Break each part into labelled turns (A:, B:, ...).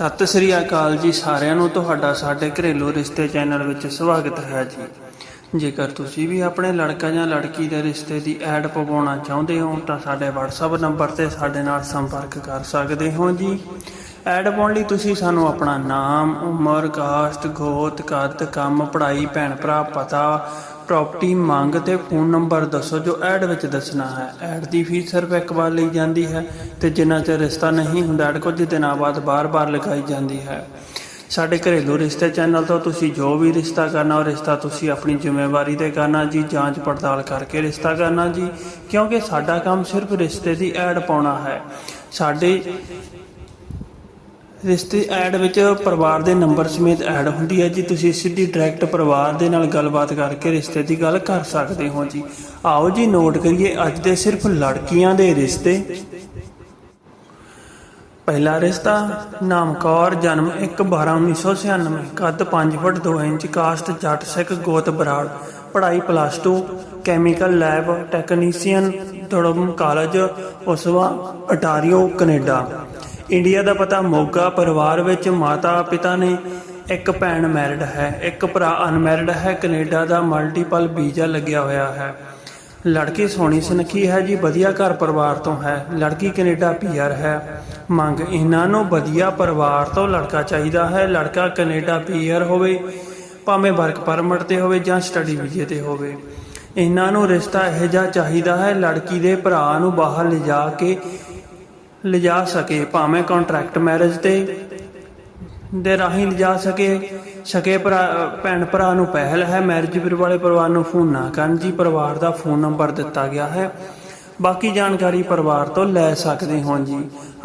A: ਸਤਿ ਸ੍ਰੀ ਅਕਾਲ ਜੀ ਸਾਰਿਆਂ ਨੂੰ। ਤੁਹਾਡਾ ਸਾਡੇ ਘਰੇਲੂ ਰਿਸ਼ਤੇ ਚੈਨਲ ਵਿੱਚ ਸਵਾਗਤ ਹੈ ਜੀ। ਜੇਕਰ ਤੁਸੀਂ ਵੀ ਆਪਣੇ ਲੜਕਾ ਜਾਂ ਲੜਕੀ ਦੇ ਰਿਸ਼ਤੇ ਦੀ ਐਡ ਪਵਾਉਣਾ ਚਾਹੁੰਦੇ ਹੋ, ਤਾਂ ਸਾਡੇ WhatsApp ਨੰਬਰ ਤੇ ਸਾਡੇ ਨਾਲ ਸੰਪਰਕ ਕਰ ਸਕਦੇ ਹੋ ਜੀ। ਐਡ ਪਾਉਣ ਲਈ ਤੁਸੀਂ ਸਾਨੂੰ ਆਪਣਾ ਨਾਮ, ਉਮਰ ਕਾਸਟ ਗੋਤ, ਕੱਦ, ਕੰਮ, ਪੜ੍ਹਾਈ, ਭੈਣ ਭਰਾ, ਪਤਾ ਪ੍ਰਾਪਰਟੀ ਮੰਗ ਤੇ ਫੋਨ ਨੰਬਰ ਦੱਸੋ, ਜੋ ਐਡ ਵਿੱਚ ਦੱਸਣਾ ਹੈ। ਐਡ ਦੀ ਫੀਸ ਸਿਰਫ ਇੱਕ ਵਾਰ ਲਈ ਜਾਂਦੀ ਹੈ ਤੇ ਜਿੰਨਾ ਚਿਰ ਰਿਸ਼ਤਾ ਨਹੀਂ ਹੁੰਦਾ ਐਡ ਕੁਝ ਦਿਨਾਂ ਬਾਅਦ ਬਾਰ-ਬਾਰ ਲਗਾਈ ਜਾਂਦੀ ਹੈ। ਸਾਡੇ ਘਰੇਲੂ ਰਿਸ਼ਤੇ ਚੈਨਲ ਤੋਂ ਤੁਸੀਂ ਜੋ ਵੀ ਰਿਸ਼ਤਾ ਕਰਨਾ, ਉਹ ਰਿਸ਼ਤਾ ਤੁਸੀਂ ਆਪਣੀ ਜ਼ਿੰਮੇਵਾਰੀ ਤੇ ਕਰਨਾ ਜੀ, ਜਾਂਚ ਪੜਤਾਲ ਕਰਕੇ ਰਿਸ਼ਤਾ ਕਰਨਾ ਜੀ, ਕਿਉਂਕਿ ਸਾਡਾ ਕੰਮ ਸਿਰਫ ਰਿਸ਼ਤੇ ਦੀ ਐਡ ਪਾਉਣਾ ਹੈ। ਸਾਡੇ ਰਿਸ਼ਤੇ ਐਡ ਵਿੱਚ ਪਰਿਵਾਰ ਦੇ ਨੰਬਰ ਸਮੇਤ ਐਡ ਹੁੰਦੀ ਹੈ ਜੀ। ਤੁਸੀਂ ਸਿੱਧੀ ਡਾਇਰੈਕਟ ਪਰਿਵਾਰ ਦੇ ਨਾਲ ਗੱਲਬਾਤ ਕਰਕੇ ਰਿਸ਼ਤੇ ਦੀ ਗੱਲ ਕਰ ਸਕਦੇ ਹੋ ਜੀ। ਆਓ ਜੀ, ਨੋਟ ਕਰੀਏ, ਅੱਜ ਦੇ ਸਿਰਫ ਲੜਕੀਆਂ ਦੇ ਰਿਸ਼ਤੇ। ਪਹਿਲਾ ਰਿਸ਼ਤਾ, ਨਾਮ ਕੌਰ, ਜਨਮ 1/12/1996 ਕੱਦ 5 ਫੁੱਟ 2 ਇੰਚ ਕਾਸਟ ਜੱਟ ਸਿੱਖ ਗੋਤ ਬਰਾੜ, ਪੜ੍ਹਾਈ plus 2 chemical lab technician Durham college Oshawa Ontario Canada India ਦਾ ਪਤਾ ਮੋਗਾ ਪਰਿਵਾਰ ਵਿੱਚ ਮਾਤਾ ਪਿਤਾ ਨੇ ਇੱਕ ਭੈਣ ਮੈਰਿਡ ਹੈ, ਇੱਕ ਭਰਾ ਅਨਮੈਰਿਡ ਹੈ, ਕੈਨੇਡਾ ਦਾ ਮਲਟੀਪਲ ਵੀਜ਼ਾ ਲੱਗਿਆ ਹੋਇਆ ਹੈ। ਲੜਕੀ ਸੋਹਣੀ ਸੁਨੱਖੀ ਹੈ ਜੀ, ਵਧੀਆ ਘਰ ਪਰਿਵਾਰ ਤੋਂ ਹੈ। ਲੜਕੀ ਕੈਨੇਡਾ ਪੀਆਰ ਹੈ। ਮੰਗ, ਇਹਨਾਂ ਨੂੰ ਵਧੀਆ ਪਰਿਵਾਰ ਤੋਂ ਲੜਕਾ ਚਾਹੀਦਾ ਹੈ। ਲੜਕਾ ਕੈਨੇਡਾ ਪੀਆਰ ਹੋਵੇ, ਭਾਵੇਂ ਵਰਕ ਪਰਮਿਟ ਤੇ ਹੋਵੇ ਜਾਂ ਸਟੱਡੀ ਵੀਜ਼ੇ ਤੇ ਹੋਵੇ। ਇਹਨਾਂ ਨੂੰ ਰਿਸ਼ਤਾ ਇਹੋ ਜਿਹਾ ਚਾਹੀਦਾ ਹੈ, ਲੜਕੀ ਦੇ ਭਰਾ ਨੂੰ ਬਾਹਰ ਲਿਜਾ ਕੇ ਲਿਜਾ ਸਕੇ, ਭਾਵੇਂ ਕੰਟਰੈਕਟ ਮੈਰਿਜ ਤੇ ਦੇ ਰਾਹੀਂ ਲਿਜਾ ਸਕੇ। ਸਕੇ ਭੈਣ ਭਰਾ ਨੂੰ ਪਹਿਲ ਹੈ ਮੈਰਿਜ ਬਿਊਰੋ ਵਾਲੇ ਪਰਿਵਾਰ ਨੂੰ ਫੋਨ ਨਾ ਕਰਨ। ਜੀ, ਪਰਿਵਾਰ ਦਾ ਫੋਨ ਨੰਬਰ ਦਿੱਤਾ ਗਿਆ ਹੈ। ਬਾਕੀ ਜਾਣਕਾਰੀ ਪਰਿਵਾਰ ਤੋਂ ਲੈ ਸਕਦੇ ਹੋ ਜੀ।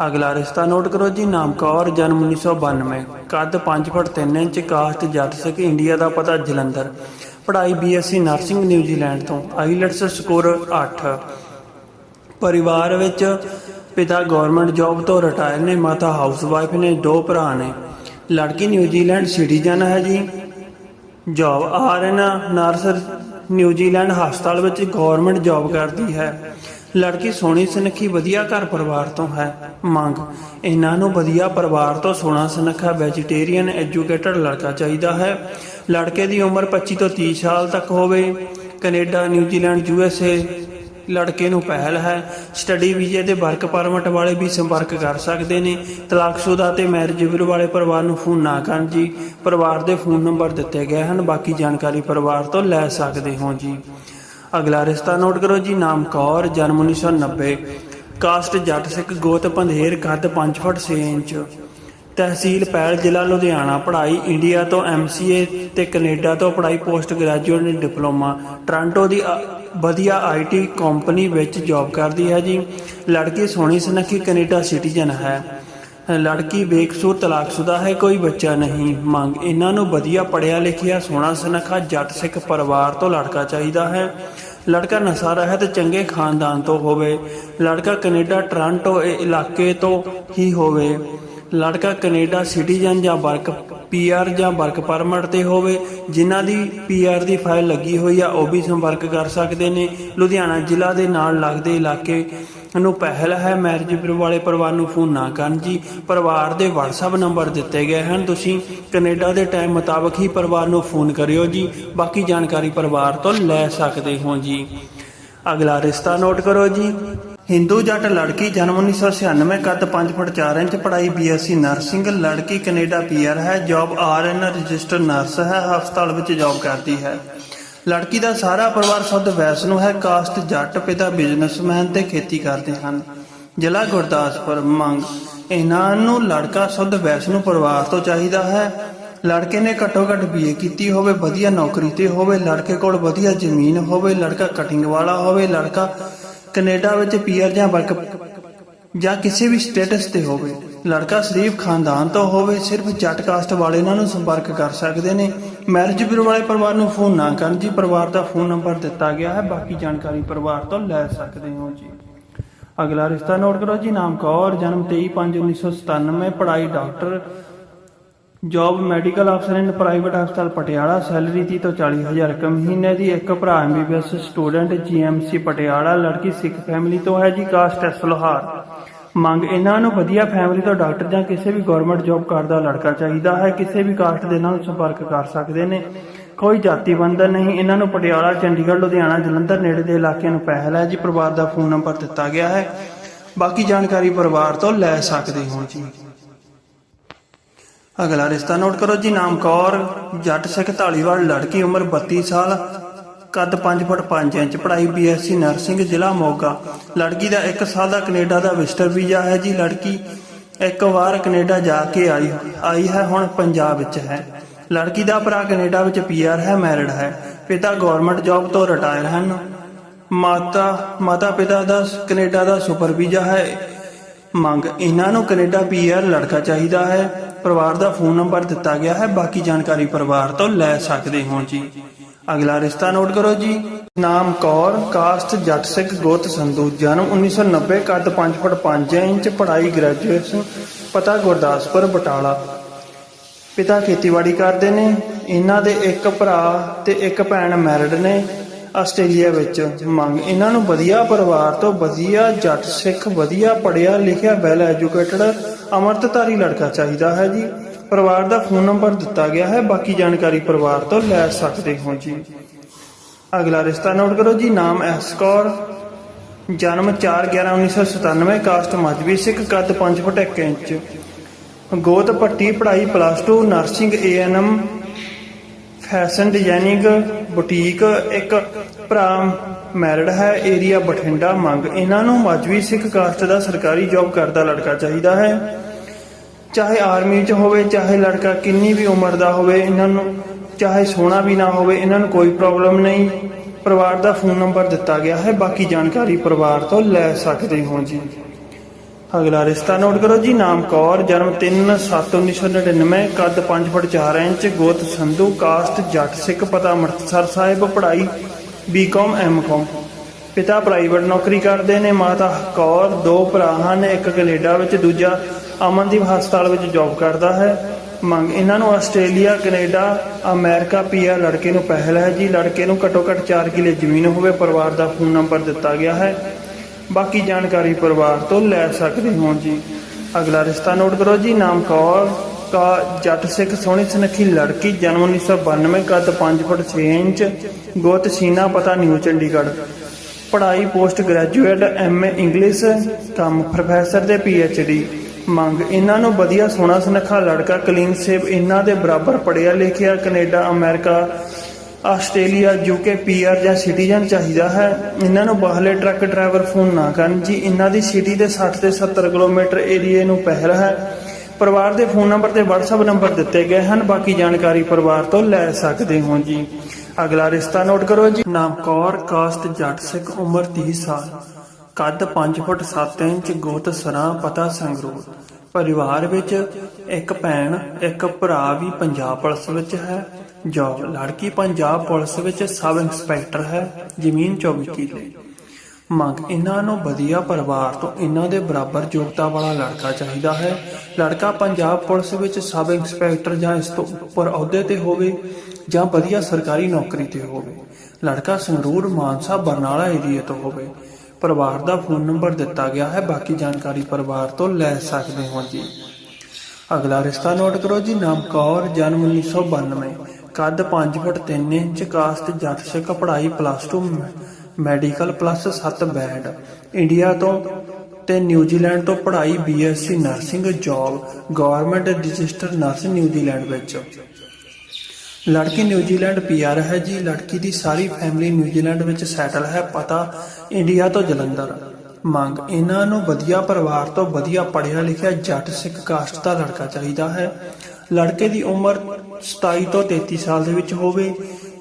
A: ਅਗਲਾ ਰਿਸ਼ਤਾ ਨੋਟ ਕਰੋ ਜੀ, ਨਾਮ ਕੌਰ, ਜਨਮ 1992 ਕੱਦ 5 ਫੁੱਟ 3 ਇੰਚ ਕਾਸਟ ਜੱਟ ਸਿੱਖ ਇੰਡੀਆ ਦਾ ਪਤਾ ਜਲੰਧਰ। ਪੜ੍ਹਾਈ ਬੀਐਸਸੀ ਨਰਸਿੰਗ, ਨਿਊਜ਼ੀਲੈਂਡ ਤੋਂ। ਆਈਲੈਟਸ ਸਕੋਰ 8 ਪਰਿਵਾਰ ਵਿੱਚ ਪਿਤਾ ਗਵਰਨਮੈਂਟ ਜੌਬ ਤੋਂ ਰਿਟਾਇਰ ਨੇ, ਮਾਤਾ ਹਾਊਸਵਾਈਫ ਨੇ, ਦੋ ਭਰਾ ਨੇ। ਲੜਕੀ ਨਿਊਜ਼ੀਲੈਂਡ ਸਿਟੀਜ਼ਨ ਹੈ ਜੀ। ਜੌਬ ਆਰਐਨ ਨਰਸ ਨਿਊਜ਼ੀਲੈਂਡ ਹਸਪਤਾਲ ਵਿੱਚ ਗਵਰਨਮੈਂਟ ਜੌਬ ਕਰਦੀ ਹੈ। ਲੜਕੀ ਸੋਹਣੀ ਸੁਨੱਖੀ, ਵਧੀਆ ਘਰ ਪਰਿਵਾਰ ਤੋਂ ਹੈ। ਮੰਗ, ਇਹਨਾਂ ਨੂੰ ਵਧੀਆ ਪਰਿਵਾਰ ਤੋਂ ਸੋਹਣਾ ਸੁਨੱਖਾ, ਵੈਜੀਟੇਰੀਅਨ, ਐਜੂਕੇਟਡ ਲੜਕਾ ਚਾਹੀਦਾ ਹੈ। ਲੜਕੇ ਦੀ ਉਮਰ 25 ਤੋਂ 30 ਸਾਲ ਤੱਕ ਹੋਵੇ। ਕੈਨੇਡਾ ਨਿਊਜ਼ੀਲੈਂਡ ਯੂਐਸਏ ਲੜਕੇ ਨੂੰ ਪਹਿਲ ਹੈ। ਸਟੱਡੀ ਵੀਜ਼ੇ ਤੇ ਵਰਕ ਪਰਮਿਟ ਵਾਲੇ ਵੀ ਸੰਪਰਕ ਕਰ ਸਕਦੇ ਨੇ। ਤਲਾਕਸ਼ੁਦਾ ਤੇ ਮੈਰਿਜ ਵਾਲੇ ਪਰਿਵਾਰ ਨੂੰ ਫੋਨ ਨਾ ਕਰਨ ਜੀ। ਪਰਿਵਾਰ ਦੇ ਫੋਨ ਨੰਬਰ ਦਿੱਤੇ ਗਏ ਹਨ। ਬਾਕੀ ਜਾਣਕਾਰੀ ਪਰਿਵਾਰ ਤੋਂ ਲੈ ਸਕਦੇ ਹੋ ਜੀ। ਅਗਲਾ ਰਿਸ਼ਤਾ ਨੋਟ ਕਰੋ ਜੀ। ਨਾਮ ਕੌਰ, ਜਨਮ 1990 ਕਾਸਟ ਜੱਟ ਸਿੱਖ ਗੋਤ ਪੰਧੇਰ ਕੱਦ 5 ਫੁੱਟ 6 ਇੰਚ। ਤਹਿਸੀਲ ਪੈਲ, ਜ਼ਿਲ੍ਹਾ ਲੁਧਿਆਣਾ। ਪੜ੍ਹਾਈ ਇੰਡੀਆ ਤੋਂ ਐਮਸੀਏ ਤੇ ਕੈਨੇਡਾ ਤੋਂ ਪੜ੍ਹਾਈ ਪੋਸਟ ਗ੍ਰੈਜੂਏਟ ਡਿਪਲੋਮਾ। ਟੋਰਾਂਟੋ ਦੀ ਵਧੀਆ ਆਈਟੀ ਕੰਪਨੀ ਵਿੱਚ ਜੌਬ ਕਰਦੀ ਹੈ ਜੀ। ਲੜਕੀ ਸੋਹਣੀ ਸੁਨੱਖੀ ਕੈਨੇਡਾ ਸਿਟੀਜ਼ਨ ਹੈ। ਲੜਕੀ ਬੇਕਸੂਰ, ਤਲਾਕਸ਼ੁਦਾ ਹੈ, ਕੋਈ ਬੱਚਾ ਨਹੀਂ। ਮੰਗ, ਇਹਨਾਂ ਨੂੰ ਵਧੀਆ ਪੜਿਆ ਲਿਖਿਆ, ਸੋਹਣਾ ਸੁਨੱਖਾ, ਜੱਟ ਸਿੱਖ ਪਰਿਵਾਰ ਤੋਂ ਲੜਕਾ ਚਾਹੀਦਾ ਹੈ। ਲੜਕਾ ਨਸ਼ਾ ਰਹਿਤ ਚੰਗੇ ਖਾਨਦਾਨ ਤੋਂ ਹੋਵੇ। ਲੜਕਾ ਕੈਨੇਡਾ, ਟੋਰਾਂਟੋ ਇਲਾਕੇ ਤੋਂ ਹੀ ਹੋਵੇ। ਲੜਕਾ ਕੈਨੇਡਾ ਸਿਟੀਜ਼ਨ ਜਾਂ ਵਰਕ ਪੀਆਰ ਜਾਂ ਵਰਕ ਪਰਮਿਟ ਤੇ ਹੋਵੇ, ਜਿਨ੍ਹਾਂ ਦੀ ਪੀਆਰ ਦੀ ਫਾਈਲ ਲੱਗੀ ਹੋਈ ਆ, ਉਹ ਵੀ ਸੰਪਰਕ ਕਰ ਸਕਦੇ ਨੇ। ਲੁਧਿਆਣਾ ਜ਼ਿਲ੍ਹਾ ਦੇ ਨਾਲ ਲੱਗਦੇ ਇਲਾਕੇ ਨੂੰ ਪਹਿਲ ਹੈ ਮੈਰਿਜ ਬਿਊਰੋ ਵਾਲੇ ਪਰਿਵਾਰ ਨੂੰ ਫੋਨ ਨਾ ਕਰਨ ਜੀ। ਪਰਿਵਾਰ ਦੇ WhatsApp ਨੰਬਰ ਦਿੱਤੇ ਗਏ ਹਨ, ਤੁਸੀਂ ਕੈਨੇਡਾ ਦੇ ਟਾਈਮ ਮੁਤਾਬਕ ਹੀ ਪਰਿਵਾਰ ਨੂੰ ਫੋਨ ਕਰਿਓ ਜੀ। ਬਾਕੀ ਜਾਣਕਾਰੀ ਪਰਿਵਾਰ ਤੋਂ ਲੈ ਸਕਦੇ ਹੋ ਜੀ। ਅਗਲਾ ਰਿਸ਼ਤਾ ਨੋਟ ਕਰੋ ਜੀ। ਹਿੰਦੂ ਜੱਟ ਲੜਕੀ ਜਨਮ 1996 ਕੱਦ 5 ਫੁੱਟ 4 ਇੰਚ ਪੜ੍ਹਾਈ ਬੀਐਸਸੀ ਨਰਸਿੰਗ, ਲੜਕੀ ਕੈਨੇਡਾ ਪੀਆਰ ਹੈ ਜੌਬ ਆਰਐਨ ਰਜਿਸਟਰਡ ਨਰਸ ਹੈ, ਹਸਪਤਾਲ ਵਿੱਚ ਜੌਬ ਕਰਦੀ ਹੈ। ਲੜਕੀ ਦਾ ਸਾਰਾ ਪਰਿਵਾਰ ਸ਼ੁੱਧ ਵੈਸ਼ਨੂ ਹੈ ਕਾਸਟ ਜੱਟ, ਪਿਤਾ ਬਿਜ਼ਨਸਮੈਨ ਤੇ ਖੇਤੀ ਕਰਦੇ ਹਨ। ਜ਼ਿਲ੍ਹਾ ਗੁਰਦਾਸਪੁਰ, ਮੰਗ। ਇਹਨਾਂ ਨੂੰ ਲੜਕਾ ਸ਼ੁੱਧ ਵੈਸ਼ਨੂ ਪਰਿਵਾਰ ਤੋਂ ਚਾਹੀਦਾ ਹੈ। ਲੜਕੇ ਨੇ ਘੱਟੋ ਘੱਟ ਬੀਏ ਕੀਤੀ ਹੋਵੇ, ਵਧੀਆ ਨੌਕਰੀ ਤੇ ਹੋਵੇ, ਲੜਕੇ ਕੋਲ ਵਧੀਆ ਜ਼ਮੀਨ ਹੋਵੇ, ਲੜਕਾ ਕਟਿੰਗ ਵਾਲਾ ਹੋਵੇ, ਲੜਕਾ ਕੈਨੇਡਾ ਵਿੱਚ ਪੀਆਰ ਜਾਂ ਵਰਕ ਜਾਂ ਕਿਸੇ ਵੀ ਸਟੇਟਸ ਤੇ ਹੋਵੇ। ਲੜਕਾ ਸ਼ਰੀਫ ਖਾਨਦਾਨ ਤੋਂ ਹੋਵੇ, ਸਿਰਫ ਜੱਟ ਕਾਸਟ ਵਾਲੇ ਇਹਨਾਂ ਨੂੰ ਸੰਪਰਕ ਕਰ ਸਕਦੇ ਨੇ। ਮੈਰਿਜ ਬਿਊਰੋ ਵਾਲੇ ਪਰਿਵਾਰ ਨੂੰ ਫੋਨ ਨਾ ਕਰਨ ਜੀ, ਪਰਿਵਾਰ ਦਾ ਫੋਨ ਨੰਬਰ ਦਿੱਤਾ ਗਿਆ ਹੈ, ਬਾਕੀ ਜਾਣਕਾਰੀ ਪਰਿਵਾਰ ਤੋਂ ਲੈ ਸਕਦੇ ਹੋ ਜੀ। ਅਗਲਾ ਰਿਸ਼ਤਾ ਨੋਟ ਕਰੋ ਜੀ, ਨਾਮ ਕੌਰ, ਜਨਮ 23/5/1997 ਪੜ੍ਹਾਈ ਡਾਕਟਰ ਜੌਬ ਮੈਡੀਕਲ ਅਫਸਰ ਇਨ ਪ੍ਰਾਈਵੇਟ ਹਸਪਤਾਲ ਪਟਿਆਲਾ ਸੈਲਰੀ 30 ਤੋਂ 40 ਹਜ਼ਾਰ ਮਹੀਨੇ ਦੀ ਇੱਕ ਭਰਾ ਐਮਬੀਬੀਐਸ ਸਟੂਡੈਂਟ ਜੀਐਮਸੀ ਪਟਿਆਲਾ ਲੜਕੀ ਸਿੱਖ ਫੈਮਿਲੀ ਤੋਂ ਹੈ ਜੀ ਕਾਸਟ ਐਸ ਲੋਹਾਰ ਮੰਗ ਇਹਨਾਂ ਨੂੰ ਵਧੀਆ ਫੈਮਿਲੀ ਤੋਂ ਡਾਕਟਰ ਜਾਂ ਕਿਸੇ ਵੀ ਗਵਰਨਮੈਂਟ ਜੌਬ ਕਰਦਾ ਲੜਕਾ ਚਾਹੀਦਾ ਹੈ ਕਿਸੇ ਵੀ ਕਾਸਟ ਦੇ ਨਾਲ ਸੰਪਰਕ ਕਰ ਸਕਦੇ ਨੇ ਕੋਈ ਜਾਤੀ ਬੰਧਨ ਨਹੀਂ ਇਹਨਾਂ ਨੂੰ ਪਟਿਆਲਾ ਚੰਡੀਗੜ੍ਹ ਲੁਧਿਆਣਾ ਜਲੰਧਰ ਨੇੜੇ ਦੇ ਇਲਾਕਿਆਂ ਨੂੰ ਪਹਿਲ ਹੈ ਜੀ। ਪਰਿਵਾਰ ਦਾ ਫੋਨ ਨੰਬਰ ਦਿੱਤਾ ਗਿਆ ਹੈ। ਬਾਕੀ ਜਾਣਕਾਰੀ ਪਰਿਵਾਰ ਤੋਂ ਲੈ ਸਕਦੇ ਹੋ ਜੀ। ਅਗਲਾ ਰਿਸ਼ਤਾ ਨੋਟ ਕਰੋ ਜੀ, ਨਾਮ ਕੌਰ, ਜੱਟ ਸਿੱਖ ਢਾਲੀਵਾਲ ਲੜਕੀ ਉਮਰ 32 ਸਾਲ, ਕੱਦ 5 ਫੁੱਟ 5 ਇੰਚ, ਪੜ੍ਹਾਈ ਬੀਐਸਸੀ ਨਰਸਿੰਗ ਜ਼ਿਲ੍ਹਾ ਮੋਗਾ। ਲੜਕੀ ਦਾ 1 ਸਾਲ ਦਾ ਕੈਨੇਡਾ ਦਾ ਵਿਜ਼ਟਰ ਵੀਜ਼ਾ ਹੈ ਜੀ। ਲੜਕੀ ਇੱਕ ਵਾਰ ਕੈਨੇਡਾ ਜਾ ਕੇ ਆਈ ਆਈ ਹੈ, ਹੁਣ ਪੰਜਾਬ ਵਿੱਚ ਹੈ। ਲੜਕੀ ਦਾ ਭਰਾ ਕੈਨੇਡਾ ਵਿੱਚ ਪੀਆਰ ਹੈ, ਮੈਰਿਡ ਹੈ। ਪਿਤਾ ਗਵਰਨਮੈਂਟ ਜੌਬ ਤੋਂ ਰਿਟਾਇਰ ਹਨ। ਮਾਤਾ ਮਾਤਾ ਪਿਤਾ ਦਾ ਕੈਨੇਡਾ ਦਾ ਸੁਪਰ ਵੀਜ਼ਾ ਹੈ। ਮੰਗ, ਇਹਨਾਂ ਨੂੰ ਕੈਨੇਡਾ ਪੀਆਰ ਲੜਕਾ ਚਾਹੀਦਾ ਹੈ। ਪਰਿਵਾਰ ਦਾ ਫੋਨ ਨੰਬਰ ਦਿੱਤਾ ਗਿਆ ਹੈ, ਬਾਕੀ ਜਾਣਕਾਰੀ ਪਰਿਵਾਰ ਤੋਂ ਲੈ ਸਕਦੇ ਹੋ ਜੀ। ਅਗਲਾ ਰਿਸ਼ਤਾ ਨੋਟ ਕਰੋ ਜੀ। ਨਾਮ ਕੌਰ, ਕਾਸਟ ਜੱਟ ਸਿੱਖ ਗੋਤ ਸੰਧੂ, ਜਨਮ 1990 ਕੱਦ 5 ਫੁੱਟ 5 ਇੰਚ, ਪੜ੍ਹਾਈ ਗ੍ਰੈਜੂਏਸ਼ਨ ਪਤਾ ਗੁਰਦਾਸਪੁਰ, ਬਟਾਲਾ। ਪਿਤਾ ਖੇਤੀਬਾੜੀ ਕਰਦੇ ਨੇ। ਇਹਨਾਂ ਦੇ ਇੱਕ ਭਰਾ ਤੇ ਇੱਕ ਭੈਣ ਮੈਰਿਡ ਨੇ। ਆਸਟ੍ਰੇਲੀਆ ਵਿੱਚ ਮੰਗ। ਇਹਨਾਂ ਨੂੰ ਵਧੀਆ ਪਰਿਵਾਰ ਤੋਂ ਵਧੀਆ ਜੱਟ ਸਿੱਖ, ਵਧੀਆ ਪੜਿਆ ਲਿਖਿਆ ਵੈਲ ਐਜੂਕੇਟਡ ਅਮਰਤਧਾਰੀ ਲੜਕਾ ਚਾਹੀਦਾ ਹੈ ਜੀ। ਪਰਿਵਾਰ ਦਾ ਫੋਨ ਨੰਬਰ ਦਿੱਤਾ ਗਿਆ ਹੈ। ਬਾਕੀ ਜਾਣਕਾਰੀ ਪਰਿਵਾਰ ਤੋਂ ਲੈ ਸਕਦੇ ਹੋ ਜੀ। ਅਗਲਾ ਰਿਸ਼ਤਾ ਨੋਟ ਕਰੋ ਜੀ। ਨਾਮ ਐਸ ਕੌਰ। ਜਨਮ 4/11/1997 ਕਾਸਟ ਮਜਬੀ ਸਿੱਖ। ਕੱਦ 5 ਫੁੱਟ 1 ਇੰਚ। ਗੋਤ ਪੱਟੀ ਪੜ੍ਹਾਈ plus 2 nursing ANM fashion designing boutique ਇੱਕ ਭਰਾ ਮੈਰਿਡ ਹੈ ਏਰੀਆ ਬਠਿੰਡਾ, ਮੰਗ। ਇਹਨਾਂ ਨੂੰ ਮਜਬੀ ਸਿੱਖ ਕਾਸਟ ਦਾ ਸਰਕਾਰੀ ਜੌਬ ਕਰਦਾ ਲੜਕਾ ਚਾਹੀਦਾ ਹੈ। ਚਾਹੇ ਆਰਮੀ 'ਚ ਹੋਵੇ, ਚਾਹੇ ਲੜਕਾ ਕਿੰਨੀ ਵੀ ਉਮਰ ਦਾ ਹੋਵੇ, ਇਹਨਾਂ ਨੂੰ, ਚਾਹੇ ਸੋਹਣਾ ਵੀ ਨਾ ਹੋਵੇ, ਇਹਨਾਂ ਨੂੰ ਕੋਈ ਪ੍ਰੋਬਲਮ ਨਹੀਂ। ਪਰਿਵਾਰ ਦਾ ਫੋਨ ਨੰਬਰ ਦਿੱਤਾ ਗਿਆ ਹੈ, ਬਾਕੀ ਜਾਣਕਾਰੀ ਪਰਿਵਾਰ ਤੋਂ ਲੈ ਸਕਦੇ ਹੋ ਜੀ। ਅਗਲਾ ਰਿਸ਼ਤਾ ਨੋਟ ਕਰੋ ਜੀ, ਨਾਮ ਕੌਰ, ਜਨਮ 3/7/1999 ਕੱਦ 5 ਫੁੱਟ 4 ਇੰਚ, ਗੋਤ ਸੰਧੂ ਕਾਸਟ ਜੱਟ ਸਿੱਖ ਪਤਾ, ਅੰਮ੍ਰਿਤਸਰ ਸਾਹਿਬ, ਪੜ੍ਹਾਈ ਬੀਕਾਮ ਐਮਕਾਮ ਪਿਤਾ ਪ੍ਰਾਈਵੇਟ ਨੌਕਰੀ ਕਰਦੇ ਨੇ, ਮਾਤਾ ਕੌਰ, ਦੋ ਭਰਾ ਹਨ, ਇੱਕ ਕੈਨੇਡਾ ਵਿੱਚ, ਦੂਜਾ ਅਮਨਦੀਪ ਹਸਪਤਾਲ ਵਿੱਚ ਜੌਬ ਕਰਦਾ ਹੈ। ਮੰਗ ਇਹਨਾਂ ਨੂੰ ਆਸਟ੍ਰੇਲੀਆ, ਕੈਨੇਡਾ, ਅਮਰੀਕਾ ਪੀਆਰ ਲੜਕੇ ਨੂੰ ਪਹਿਲ ਹੈ ਜੀ। ਲੜਕੇ ਨੂੰ ਘੱਟੋ ਘੱਟ 4 ਕਿਲੇ ਜ਼ਮੀਨ ਹੋਵੇ, ਪਰਿਵਾਰ ਦਾ ਫੋਨ ਨੰਬਰ ਦਿੱਤਾ ਗਿਆ ਹੈ। ਬਾਕੀ ਜਾਣਕਾਰੀ ਪਰਿਵਾਰ ਤੋਂ ਲੈ ਸਕਦੇ ਹੋ ਜੀ। ਅਗਲਾ ਰਿਸ਼ਤਾ ਨੋਟ ਕਰੋ ਜੀ, ਨਾਮ ਕੌਰ ਕਾ ਜੱਟ ਸਿੱਖ ਸੋਹਣੀ ਸੁਨੱਖੀ ਲੜਕੀ ਜਨਮ 1992 ਕੱਦ 5 ਫੁੱਟ 6 ਇੰਚ, ਗੋਤ ਸੀਨਾ ਪਤਾ ਨਿਊ ਚੰਡੀਗੜ੍ਹ। ਪੜ੍ਹਾਈ ਪੋਸਟ ਗ੍ਰੈਜੂਏਟ ਐਮਏ ਇੰਗਲਿਸ਼, ਕੰਮ ਪ੍ਰੋਫੈਸਰ ਦੇ ਡੀ ਮੰਗ, ਇਹਨਾਂ ਨੂੰ ਵਧੀਆ ਸੋਹਣਾ ਸੁਨੱਖਾ ਲੜਕਾ ਕਲੀਨ ਸੇਵ ਇਹਨਾਂ ਦੇ ਬਰਾਬਰ ਪੜਿਆ ਲਿਖਿਆ Canada, America, Australia, UK, PR ਜਾਂ ਸਿਟੀਜ਼ਨ ਚਾਹੀਦਾ ਹੈ। ਇਹਨਾਂ ਨੂੰ ਬਾਹਰਲੇ ਟਰੱਕ ਡਰਾਈਵਰ ਫੋਨ ਨਾ ਕਰਨ, ਜੀ ਇਹਨਾਂ ਦੀ ਸਿਟੀ ਦੇ 60 ਤੇ 70 ਕਿਲੋਮੀਟਰ ਏਰੀਏ ਨੂੰ ਪਹਿਲ ਹੈ। ਪਰਿਵਾਰ ਦੇ ਫੋਨ ਨੰਬਰ ਤੇ WhatsApp ਨੰਬਰ ਦਿੱਤੇ ਗਏ ਹਨ। ਬਾਕੀ ਜਾਣਕਾਰੀ ਪਰਿਵਾਰ ਤੋਂ ਲੈ ਸਕਦੇ ਹੋ ਜੀ। ਅਗਲਾ ਰਿਸ਼ਤਾ ਨੋਟ ਕਰੋ ਜੀ। ਨਾਮ ਕੌਰ, ਕਾਸਟ ਜੱਟ ਸਿੱਖ, ਉਮਰ 30 ਸਾਲ। ਕੱਦ 5 ਫੁੱਟ 7 ਇੰਚ, ਗੋਤ ਸਰਾਂ, ਪਤਾ ਸੰਗਰੂਰ। ਪਰਿਵਾਰ ਵਿੱਚ ਇੱਕ ਭੈਣ, ਇੱਕ ਭਰਾ ਵੀ ਪੰਜਾਬ ਪੁਲਿਸ ਵਿੱਚ ਹੈ। ਜੋ ਲੜਕੀ ਪੰਜਾਬ ਪੁਲਿਸ ਵਿੱਚ ਸਬ ਇੰਸਪੈਕਟਰ ਹੈ। ਜ਼ਮੀਨ 24 ਕਿੱਲੇ। ਮੰਗ, ਇਹਨਾਂ ਨੂੰ ਵਧੀਆ ਪਰਿਵਾਰ ਤੋਂ ਇਹਨਾਂ ਦੇ ਬਰਾਬਰ ਯੋਗਤਾ ਵਾਲਾ ਲੜਕਾ ਚਾਹੀਦਾ ਹੈ। ਲੜਕਾ ਪੰਜਾਬ ਪੁਲਿਸ ਵਿੱਚ ਸਬ ਇੰਸਪੈਕਟਰ ਜਾਂ ਇਸ ਤੋਂ ਉੱਪਰ ਅਹੁਦੇ ਤੇ ਹੋਵੇ ਜਾਂ ਵਧੀਆ ਸਰਕਾਰੀ ਨੌਕਰੀ ਤੇ ਹੋਵੇ। ਲੜਕਾ ਸੰਗਰੂਰ ਮਾਨਸਾ ਬਰਨਾਲਾ ਏਰੀਆ ਤੋਂ ਹੋਵੇ। ਪਰਿਵਾਰ ਦਾ ਫੋਨ ਨੰਬਰ ਦਿੱਤਾ ਗਿਆ ਹੈ, ਬਾਕੀ ਜਾਣਕਾਰੀ ਪਰਿਵਾਰ ਤੋਂ ਲੈ ਸਕਦੇ ਹੋ ਜੀ। ਅਗਲਾ ਰਿਸ਼ਤਾ ਨੋਟ ਕਰੋ ਜੀ, ਨਾਮ ਕੌਰ, ਜਨਮ 1992 ਕੱਦ 5 foot 3 inch, caste Jat Sikh ਪੜ੍ਹਾਈ ਪਲੱਸ 2 ਮੈਡੀਕਲ ਪਲੱਸ 7 ਬੈਡ, ਇੰਡੀਆ ਤੋਂ ਤੇ ਨਿਊਜ਼ੀਲੈਂਡ ਤੋਂ ਪੜ੍ਹਾਈ BSc nursing job, government registered nurse New Zealand ਵਿੱਚ। ਲੜਕੀ ਨਿਊਜ਼ੀਲੈਂਡ ਪੀਆਰ ਹੈ ਜੀ, ਲੜਕੀ ਦੀ ਸਾਰੀ ਫੈਮਿਲੀ ਨਿਊਜ਼ੀਲੈਂਡ ਵਿੱਚ ਸੈਟਲ ਹੈ, ਪਤਾ ਇੰਡੀਆ ਤੋਂ ਜਲੰਧਰ। ਮੰਗ, ਇਹਨਾਂ ਨੂੰ ਵਧੀਆ ਪਰਿਵਾਰ ਤੋਂ ਵਧੀਆ ਪੜ੍ਹਿਆ ਲਿਖਿਆ ਜੱਟ ਸਿੱਖ ਕਾਸਟ ਦਾ ਲੜਕਾ ਚਾਹੀਦਾ ਹੈ। ਲੜਕੇ ਦੀ ਉਮਰ 27 ਤੋਂ 33 ਸਾਲ ਦੇ ਵਿੱਚ ਹੋਵੇ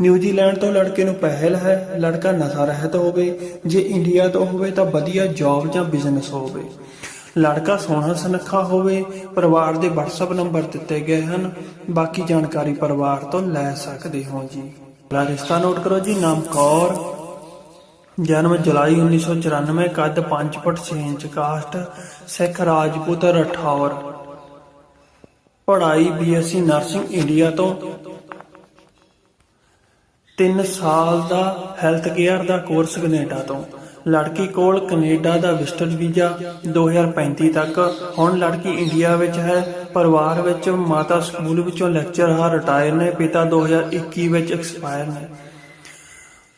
A: ਨਿਊਜ਼ੀਲੈਂਡ ਤੋਂ ਲੜਕੇ ਨੂੰ ਪਹਿਲ ਹੈ, ਲੜਕਾ ਨਸ਼ਾ ਰਹਿਤ ਹੋਵੇ ਜੇ ਇੰਡੀਆ ਤੋਂ ਹੋਵੇ ਤਾਂ ਵਧੀਆ ਜੌਬ ਜਾਂ ਬਿਜ਼ਨਸ ਹੋਵੇ। ਲੜਕਾ ਸੋਹਣਾ ਸੁਨੱਖਾ ਹੋਵੇ, ਪਰਿਵਾਰ ਦੇ WhatsApp ਨੰਬਰ ਦਿੱਤੇ ਗਏ ਹਨ। ਬਾਕੀ ਜਾਣਕਾਰੀ ਪਰਿਵਾਰ ਤੋਂ ਲੈ ਸਕਦੇ ਹੋ ਜੀ। ਅਗਲਾ ਨੋਟ ਕਰੋ ਜੀ, ਨਾਮ ਕੌਰ। ਜਨਮ ਜੁਲਾਈ 1994 ਕੱਦ 5 foot 6 inch caste Sikh Rajput Rathore. ਪੜ੍ਹਾਈ ਬੀਐਸਸੀ ਨਰਸਿੰਗ ਇੰਡੀਆ ਤੋਂ 3 ਸਾਲ ਦਾ ਹੈਲਥ ਕੇਅਰ ਦਾ ਕੋਰਸ ਕੈਨੇਡਾ ਤੋਂ। ਲੜਕੀ ਕੋਲ ਕੈਨੇਡਾ ਦਾ ਵਿਜ਼ਟਰ ਵੀਜ਼ਾ 2035 ਤੱਕ। ਹੁਣ ਲੜਕੀ ਇੰਡੀਆ ਵਿੱਚ ਹੈ, ਪਰਿਵਾਰ ਵਿੱਚ ਮਾਤਾ ਸਕੂਲ ਵਿੱਚੋਂ ਲੈਕਚਰਰ ਰਿਟਾਇਰ ਨੇ, ਪਿਤਾ 2021 ਵਿੱਚ ਐਕਸਪਾਇਰ ਨੇ।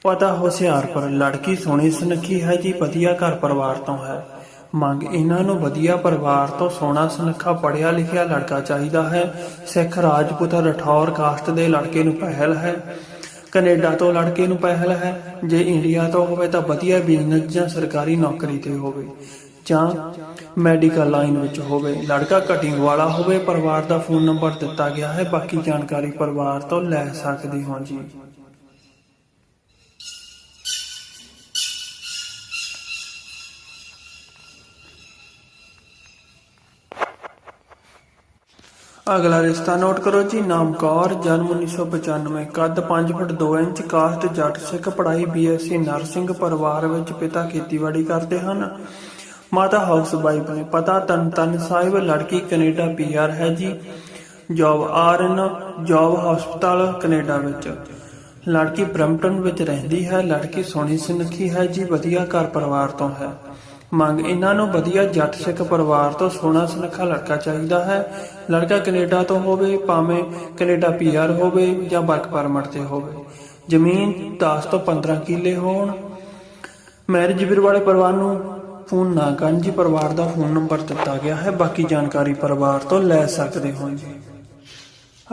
A: ਪਤਾ ਹੁਸ਼ਿਆਰਪੁਰ, ਲੜਕੀ ਸੋਹਣੀ ਸੁਨੱਖੀ ਹੈ ਜੀ, ਵਧੀਆ ਘਰ ਪਰਿਵਾਰ ਤੋਂ ਹੈ। ਮੰਗ ਇਹਨਾਂ ਨੂੰ ਵਧੀਆ ਪਰਿਵਾਰ ਤੋਂ ਸੋਹਣਾ ਸੁਨੱਖਾ ਪੜਿਆ ਲਿਖਿਆ ਲੜਕਾ ਚਾਹੀਦਾ ਹੈ। ਸਿੱਖ ਰਾਜਪੂਤ ਰਠੌਰ ਕਾਸਟ ਦੇ ਲੜਕੇ ਨੂੰ ਪਹਿਲ ਹੈ। ਕੈਨੇਡਾ ਤੋਂ ਲੜਕੇ ਨੂੰ ਪਹਿਲ ਹੈ। ਜੇ ਇੰਡੀਆ ਤੋਂ ਹੋਵੇ ਤਾਂ ਵਧੀਆ ਬਿਜ਼ਨਸ ਜਾਂ ਸਰਕਾਰੀ ਨੌਕਰੀ ਤੇ ਹੋਵੇ। ਜਾਂ ਮੈਡੀਕਲ ਲਾਈਨ ਵਿੱਚ ਹੋਵੇ। ਲੜਕਾ ਕਟਿੰਗ ਵਾਲਾ ਹੋਵੇ, ਪਰਿਵਾਰ ਦਾ ਫੋਨ ਨੰਬਰ ਦਿੱਤਾ ਗਿਆ ਹੈ। ਬਾਕੀ ਜਾਣਕਾਰੀ ਪਰਿਵਾਰ ਤੋਂ ਲੈ ਸਕਦੇ ਹੋ ਜੀ। ਅਗਲਾ ਰਿਸ਼ਤਾ ਨੋਟ ਕਰੋ ਜੀ ਨਾਮ ਕੌਰ ਜਨਮ 1995 ਕੱਦ 5 foot 2 inch caste Jat Sikh ਪੜ੍ਹਾਈ ਬੀਐਸਸੀ ਨਰਸਿੰਗ ਪਰਿਵਾਰ ਵਿੱਚ ਪਿਤਾ ਖੇਤੀਬਾੜੀ ਕਰਦੇ ਹਨ। ਮਾਤਾ ਹਾਊਸ ਵਾਈਫ ਨੇ ਪਤਾ ਤਨ ਤਨ ਸਾਹਿਬ, ਲੜਕੀ ਕੈਨੇਡਾ ਪੀਆਰ ਹੈ ਜੀ। ਜੌਬ ਆਰਨ, ਜੌਬ ਹਸਪਤਾਲ ਕੈਨੇਡਾ ਵਿੱਚ। ਲੜਕੀ ਬ੍ਰੈਂਪਟਨ ਵਿੱਚ ਰਹਿੰਦੀ ਹੈ, ਲੜਕੀ ਸੋਹਣੀ ਸੁਨੱਖੀ ਹੈ ਜੀ, ਵਧੀਆ ਘਰ ਪਰਿਵਾਰ ਤੋਂ ਹੈ। ਮੰਗ ਇਹਨਾਂ ਨੂੰ ਵਧੀਆ ਜੱਟ ਸਿੱਖ ਪਰਿਵਾਰ ਤੋਂ ਸੋਹਣਾ ਸੁਨੱਖਾ ਲੜਕਾ ਚਾਹੀਦਾ ਹੈ। ਲੜਕਾ ਕੈਨੇਡਾ ਤੋਂ ਹੋਵੇ, ਭਾਵੇਂ ਕੈਨੇਡਾ ਪੀਆਰ ਹੋਵੇ ਜਾਂ ਵਰਕ ਪਰਮਿਟ ਤੇ ਹੋਵੇ। ਜ਼ਮੀਨ 10 ਤੋਂ 15 ਕਿੱਲੇ ਹੋਣ। ਮੈਰਿਜ ਬਿਊਰੋ ਵਾਲੇ ਪਰਿਵਾਰ ਨੂੰ ਫੋਨ ਨਾ ਕਰਨ ਜੀ, ਪਰਿਵਾਰ ਦਾ ਫੋਨ ਨੰਬਰ ਦਿੱਤਾ ਗਿਆ ਹੈ। ਬਾਕੀ ਜਾਣਕਾਰੀ ਪਰਿਵਾਰ ਤੋਂ ਲੈ ਸਕਦੇ ਹੋ ਜੀ।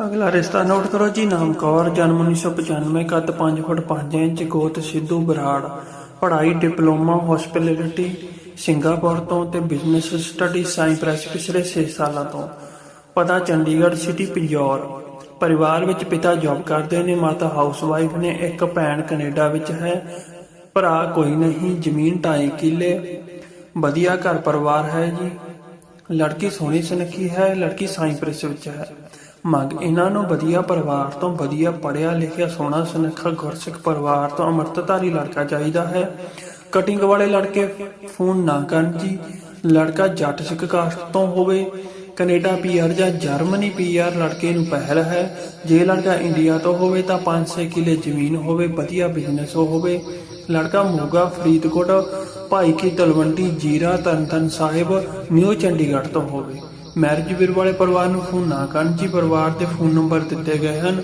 A: ਅਗਲਾ ਰਿਸ਼ਤਾ ਨੋਟ ਕਰੋ ਜੀ, ਨਾਮ ਕੌਰ, ਜਨਮ 1995 ਕੱਦ 5 ਫੁੱਟ 5 ਇੰਚ, ਗੋਤ ਸਿੱਧੂ ਬਰਾੜ। ਪੜ੍ਹਾਈ, ਡਿਪਲੋਮਾ ਹਸਪਿਟੈਲਿਟੀ ਸਿੰਗਾਪੁਰ ਤੋਂ ਤੇ ਬਿਜ਼ਨਸ ਸਟੱਡੀ ਸਾਈਪ੍ਰੈਸ ਪਿਛਲੇ 6 ਸਾਲਾਂ ਤੋਂ। ਪਤਾ, ਚੰਡੀਗੜ੍ਹ ਸਿਟੀ, ਪਿੰਜੌਰ। ਪਰਿਵਾਰ ਵਿੱਚ ਪਿਤਾ ਜੌਬ ਕਰਦੇ ਨੇ, ਮਾਤਾ ਹਾਊਸ ਨੇ, ਇੱਕ ਭੈਣ ਕੈਨੇਡਾ ਵਿੱਚ ਹੈ, ਭਰਾ ਕੋਈ ਨਹੀਂ, ਜ਼ਮੀਨ ਢਾਈ ਕਿੱਲੇ। ਵਧੀਆ ਘਰ ਪਰਿਵਾਰ ਹੈ ਜੀ। ਲੜਕੀ ਸੋਹਣੀ ਸੁਨੱਖੀ ਹੈ, ਲੜਕੀ ਸਾਈਪ੍ਰੈਸ ਵਿੱਚ ਹੈ। ਮੰਗ ਇਹਨਾਂ ਨੂੰ ਵਧੀਆ ਪਰਿਵਾਰ ਤੋਂ ਵਧੀਆ ਪੜਿਆ ਲਿਖਿਆ ਸੋਹਣਾ ਸੁਨੱਖਾ ਗੁਰਸਿੱਖ ਪਰਿਵਾਰ ਤੋਂ ਅੰਮ੍ਰਿਤਧਾਰੀ ਲੜਕਾ ਚਾਹੀਦਾ ਹੈ। ਕਟਿੰਗ ਵਾਲੇ ਲੜਕੇ ਫੋਨ ਨਾ ਕਰਨ ਜੀ। ਲੜਕਾ ਜੱਟ ਸਿੱਖ ਕਾਸਟ ਤੋਂ ਹੋਵੇ। ਕੈਨੇਡਾ ਪੀਆਰ ਜਾਂ ਜਰਮਨੀ ਪੀਆਰ ਲੜਕੇ ਨੂੰ ਪਹਿਲ ਹੈ। ਜੇ ਲੜਕਾ ਇੰਡੀਆ ਤੋਂ ਹੋਵੇ ਤਾਂ 5-6 ਕਿੱਲੇ ਜ਼ਮੀਨ ਹੋਵੇ, ਵਧੀਆ ਬਿਜ਼ਨਸ ਹੋਵੇ। ਲੜਕਾ ਮੋਗਾ, ਫਰੀਦਕੋਟ ਭਾਈ ਕੀ ਤਲਵੰਡੀ, ਜੀਰਾ ਤਨਤਨ ਸਾਹਿਬ, ਨਿਊ ਚੰਡੀਗੜ੍ਹ ਤੋਂ ਹੋਵੇ। ਮੈਰਿਜ ਵੀਰ ਵਾਲੇ ਪਰਿਵਾਰ ਨੂੰ ਫੋਨ ਨਾ ਕਰਨ ਜੀ। ਪਰਿਵਾਰ ਦੇ ਫੋਨ ਨੰਬਰ ਦਿੱਤੇ ਗਏ ਹਨ।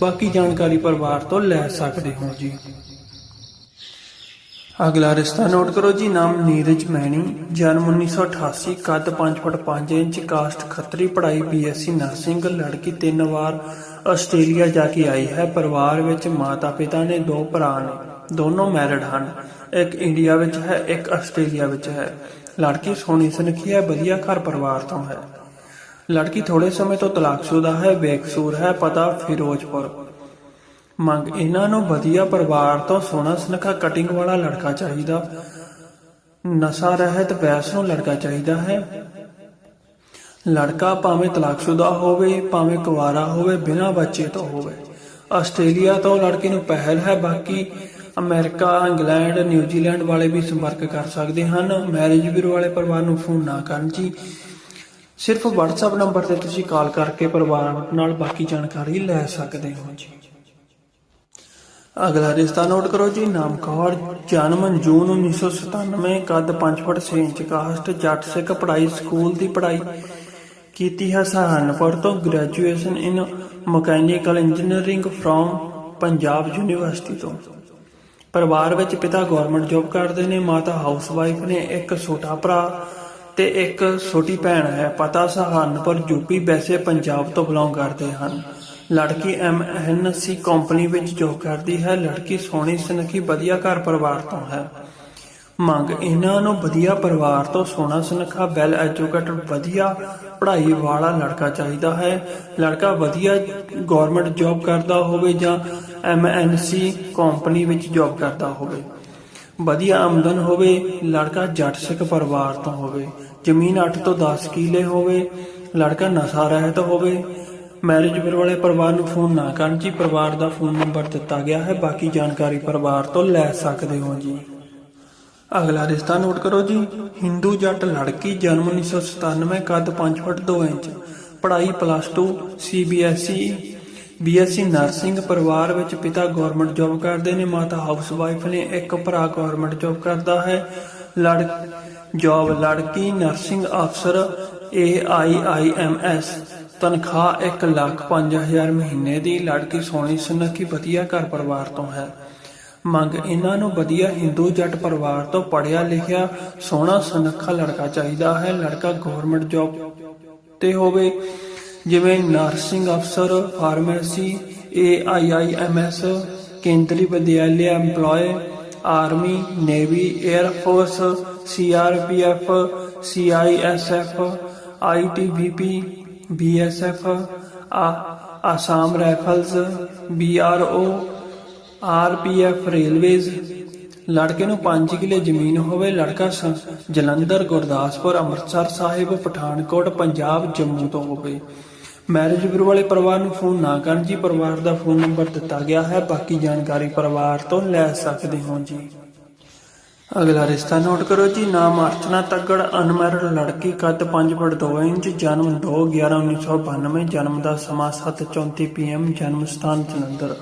A: ਬਾਕੀ ਜਾਣਕਾਰੀ ਪਰਿਵਾਰ ਤੋਂ ਲੈ ਸਕਦੇ ਹੋ ਜੀ। ਅਗਲਾ ਰਿਸ਼ਤਾ ਨੋਟ ਕਰੋ ਜੀ, ਨਾਮ ਨੀਰਜ ਮੈਣੀ, ਜਨਮ 1988 ਕੱਦ 5 ਫੁੱਟ 5 ਇੰਚ ਕਾਸਟ ਖੱਤਰੀ, ਪੜ੍ਹਾਈ ਬੀਐਸਸੀ ਨਰਸਿੰਗ, ਲੜਕੀ ਤਿੰਨ ਵਾਰ ਆਸਟ੍ਰੇਲੀਆ ਜਾ ਕੇ ਆਈ ਹੈ, ਪਰਿਵਾਰ ਵਿੱਚ ਮਾਤਾ ਪਿਤਾ ਨੇ, ਦੋ ਭਰਾ ਨੇ, ਦੋਨੋਂ ਮੈਰਿਡ ਹਨ, ਇੱਕ ਇੰਡੀਆ ਵਿੱਚ ਹੈ, ਇੱਕ ਆਸਟ੍ਰੇਲੀਆ ਵਿੱਚ ਹੈ। ਲੜਕੀ ਸੋਹਣੀ ਸੁਨੱਖੀ ਹੈ, ਵਧੀਆ ਘਰ ਪਰਿਵਾਰ ਤੋਂ ਹੈ। ਲੜਕੀ ਥੋੜੇ ਸਮੇਂ ਤੋਂ ਤਲਾਕਸ਼ੁਦਾ ਹੈ, ਬੇਕਸੂਰ ਹੈ, ਪਤਾ ਫਿਰੋਜ਼ਪੁਰ। ਮੰਗ ਇਹਨਾਂ ਨੂੰ ਵਧੀਆ ਪਰਿਵਾਰ ਤੋਂ ਸੋਹਣਾ ਸੁਨੱਖਾ ਕਟਿੰਗ ਵਾਲਾ ਲੜਕਾ ਚਾਹੀਦਾ। ਨਸ਼ਾ ਰਹਿਤ ਵੈਸ ਨੂੰ ਲੜਕਾ ਚਾਹੀਦਾ ਹੈ। ਲੜਕਾ ਭਾਵੇਂ ਤਲਾਕਸ਼ੁਦਾ ਹੋਵੇ, ਭਾਵੇਂ ਕੁਵਾਰਾ ਹੋਵੇ, ਬਿਨਾਂ ਬੱਚੇ ਤੋਂ ਹੋਵੇ। ਆਸਟ੍ਰੇਲੀਆ ਤੋਂ ਲੜਕੀ ਨੂੰ ਪਹਿਲ ਹੈ, ਬਾਕੀ ਅਮਰੀਕਾ, ਇੰਗਲੈਂਡ, ਨਿਊਜ਼ੀਲੈਂਡ ਵਾਲੇ ਵੀ ਸੰਪਰਕ ਕਰ ਸਕਦੇ ਹਨ। ਮੈਰਿਜ ਬਿਊਰੋ ਵਾਲੇ ਪਰਿਵਾਰ ਨੂੰ ਫੋਨ ਨਾ ਕਰਨ ਜੀ। ਸਿਰਫ WhatsApp ਨੰਬਰ ਤੇ ਤੁਸੀਂ ਕਾਲ ਕਰਕੇ ਪਰਿਵਾਰ ਨਾਲ ਬਾਕੀ ਜਾਣਕਾਰੀ ਲੈ ਸਕਦੇ ਹੋ ਜੀ। ਅਗਲਾ ਰਿਸ਼ਤਾ ਨੋਟ ਕਰੋ ਜੀ, ਨਾਮ ਕੌਰ ਜਨਮ ਜੂਨ 1997 ਕੱਦ 5 foot 6 inch, caste Jat Sikh ਪੜ੍ਹਾਈ, ਸਕੂਲ ਦੀ ਪੜ੍ਹਾਈ ਕੀਤੀ ਹੈ ਸਹਾਰਨਪੁਰ ਤੋਂ graduation in mechanical engineering from Punjab university ਤੋਂ। ਪਰਿਵਾਰ ਵਿੱਚ ਪਿਤਾ ਗਵਰਨਮੈਂਟ ਜੌਬ ਕਰਦੇ ਨੇ, ਮਾਤਾ ਹਾਊਸਵਾਈਫ ਨੇ, ਇੱਕ ਛੋਟਾ ਭਰਾ ਤੇ ਇੱਕ ਛੋਟੀ ਭੈਣ ਹੈ। ਪਤਾ ਸਹਾਰਨਪੁਰ ਯੂਪੀ ਵੈਸੇ ਪੰਜਾਬ ਤੋਂ ਬਿਲੋਂਗ ਕਰਦੇ ਹਨ। ਲੜਕੀ ਐਮਐਨਸੀ ਕੰਪਨੀ ਵਿੱਚ ਜੌਬ ਕਰਦੀ ਹੈ। ਲੜਕੀ ਸੋਹਣੀ, ਸੁਨੱਖੀ, ਵਧੀਆ ਘਰ ਪਰਿਵਾਰ ਤੋਂ ਹੈ। ਮੰਗ, ਇਹਨਾਂ ਨੂੰ ਵਧੀਆ ਪਰਿਵਾਰ ਤੋਂ ਸੋਹਣਾ, ਸੁਨੱਖਾ ਵੈਲ ਐਜੂਕੇਟਡ ਵਧੀਆ ਪੜ੍ਹਾਈ ਵਾਲਾ ਲੜਕਾ ਚਾਹੀਦਾ ਹੈ। ਲੜਕਾ ਵਧੀਆ ਗਵਰਨਮੈਂਟ ਜੌਬ ਕਰਦਾ ਹੋਵੇ ਜਾਂ ਐਮਐਨਸੀ ਕੰਪਨੀ ਵਿੱਚ ਜੋਬ ਕਰਦਾ ਹੋਵੇ। ਵਧੀਆ ਆਮਦਨ ਹੋਵੇ, ਲੜਕਾ ਜੱਟ ਸਿੱਖ ਪਰਿਵਾਰ ਤੋਂ ਹੋਵੇ। ਜ਼ਮੀਨ 8 ਤੋਂ 10 ਕਿੱਲੇ ਹੋਵੇ, ਲੜਕਾ ਨਸ਼ਾ ਰਹਿਤ ਹੋਵੇ ਮੈਰਿਜ ਵਾਲੇ ਪਰਿਵਾਰ ਨੂੰ ਫੋਨ ਨਾ ਕਰਨ ਜੀ। ਪਰਿਵਾਰ ਦਾ ਫੋਨ ਨੰਬਰ ਦਿੱਤਾ ਗਿਆ ਹੈ। ਬਾਕੀ ਜਾਣਕਾਰੀ ਪਰਿਵਾਰ ਤੋਂ ਲੈ ਸਕਦੇ ਹੋ ਜੀ। ਅਗਲਾ ਰਿਸ਼ਤਾ ਨੋਟ ਕਰੋ ਜੀ। ਹਿੰਦੂ ਜੱਟ ਲੜਕੀ ਜਨਮ 1997 ਕੱਦ 5 ਫੁੱਟ 2 ਇੰਚ। ਪੜ੍ਹਾਈ ਪਲੱਸ 2 ਸੀਬੀਐਸਈ ਬੀਐਸਸੀ ਨਰਸਿੰਗ ਪਰਿਵਾਰ ਵਿੱਚ ਪਿਤਾ ਗਵਰਨਮੈਂਟ ਜੌਬ ਕਰਦੇ ਨੇ। ਮਾਤਾ ਹਾਊਸ ਵਾਈਫ ਨੇ ਇੱਕ ਭਰਾ ਗਵਰਨਮੈਂਟ ਜੌਬ ਕਰਦਾ ਹੈ। ਲੜ ਜੌਬ ਲੜਕੀ ਨਰਸਿੰਗ ਅਫਸਰ AIIMS ਤਨਖਾਹ 1 ਲੱਖ 5000 ਮਹੀਨੇ ਦੀ ਲੜਕੀ ਸੋਹਣੀ ਸੁਨੱਖੀ ਵਧੀਆ ਘਰ ਪਰਿਵਾਰ ਤੋਂ ਹੈ। ਮੰਗ ਇਹਨਾਂ ਨੂੰ ਵਧੀਆ ਹਿੰਦੂ ਜੱਟ ਪਰਿਵਾਰ ਤੋਂ ਪੜਿਆ ਲਿਖਿਆ ਸੋਹਣਾ ਸੁਨੱਖਾ ਲੜਕਾ ਚਾਹੀਦਾ ਹੈ। ਲੜਕਾ ਗਵਰਨਮੈਂਟ ਜੌਬ ਤੇ ਹੋਵੇ, ਜਿਵੇਂ ਨਰਸਿੰਗ ਅਫਸਰ pharmacy AIIMS Kendriya Vidyalaya EMPLOYE army navy air force CRPF CISF ITBP BSF Assam Rifles BRO RPF railways ਲੜਕੇ ਨੂੰ 5 ਕਿਲੇ ਜ਼ਮੀਨ ਹੋਵੇ, ਲੜਕਾ ਸ- ਜਲੰਧਰ, ਗੁਰਦਾਸਪੁਰ, ਅੰਮ੍ਰਿਤਸਰ ਸਾਹਿਬ, ਪਠਾਨਕੋਟ, ਪੰਜਾਬ, ਜੰਮੂ ਤੋਂ ਹੋਵੇ। ਮੈਰਿਜ ਬਿਊਰੋ ਵਾਲੇ ਪਰਿਵਾਰ ਨੂੰ ਫੋਨ ਨਾ ਕਰਨ ਜੀ, ਪਰਿਵਾਰ ਦਾ ਫੋਨ ਨੰਬਰ ਦਿੱਤਾ ਗਿਆ ਹੈ। ਬਾਕੀ ਜਾਣਕਾਰੀ ਪਰਿਵਾਰ ਤੋਂ ਲੈ ਸਕਦੇ ਹੋ ਜੀ। ਅਗਲਾ ਰਿਸ਼ਤਾ ਨੋਟ ਕਰੋ ਜੀ, ਨਾਮ ਅਰਚਨਾ ਤੱਗੜ ਅਨਮੈਰਿਡ ਲੜਕੀ, ਕੱਦ 5 ਫੁੱਟ 2 ਇੰਚ, ਜਨਮ 2 11 1992 ਜਨਮ ਦਾ ਸਮਾਂ 7:34 ਪੀਐਮ, ਜਨਮ ਸਥਾਨ ਜਲੰਧਰ।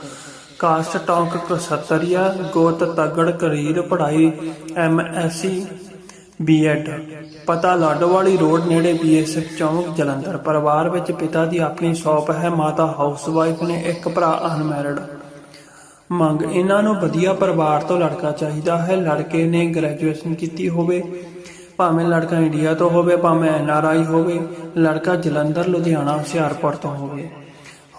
A: ਕਾਸਟ ਟੌਂਕ ਕਸਤਰੀਆ, ਗੋਤ ਤੱਗੜ, ਕਰੀਰ ਪੜ੍ਹਾਈ ਐਮਐਸਸੀ ਬੀਐਡ। ਪਤਾ ਲਾਡੋਵਾਲੀ ਰੋਡ ਨੇੜੇ ਬੀਐਸਐਫ ਚੌਂਕ, ਜਲੰਧਰ। ਪਰਿਵਾਰ ਵਿੱਚ ਪਿਤਾ ਦੀ ਆਪਣੀ ਸ਼ਾਪ ਹੈ, ਮਾਤਾ ਹਾਊਸਵਾਈਫ ਨੇ, ਇੱਕ ਭਰਾ ਅਨਮੈਰਿਡ ਮੰਗ ਇਹਨਾਂ ਨੂੰ ਵਧੀਆ ਪਰਿਵਾਰ ਤੋਂ ਲੜਕਾ ਚਾਹੀਦਾ ਹੈ। ਲੜਕੇ ਨੇ ਗ੍ਰੈਜੂਏਸ਼ਨ ਕੀਤੀ ਹੋਵੇ, ਭਾਵੇਂ ਲੜਕਾ ਇੰਡੀਆ ਤੋਂ ਹੋਵੇ, ਭਾਵੇਂ ਐਨਆਰਆਈ ਹੋਵੇ, ਲੜਕਾ ਜਲੰਧਰ, ਲੁਧਿਆਣਾ, ਹੁਸ਼ਿਆਰਪੁਰ ਤੋਂ ਹੋਵੇ।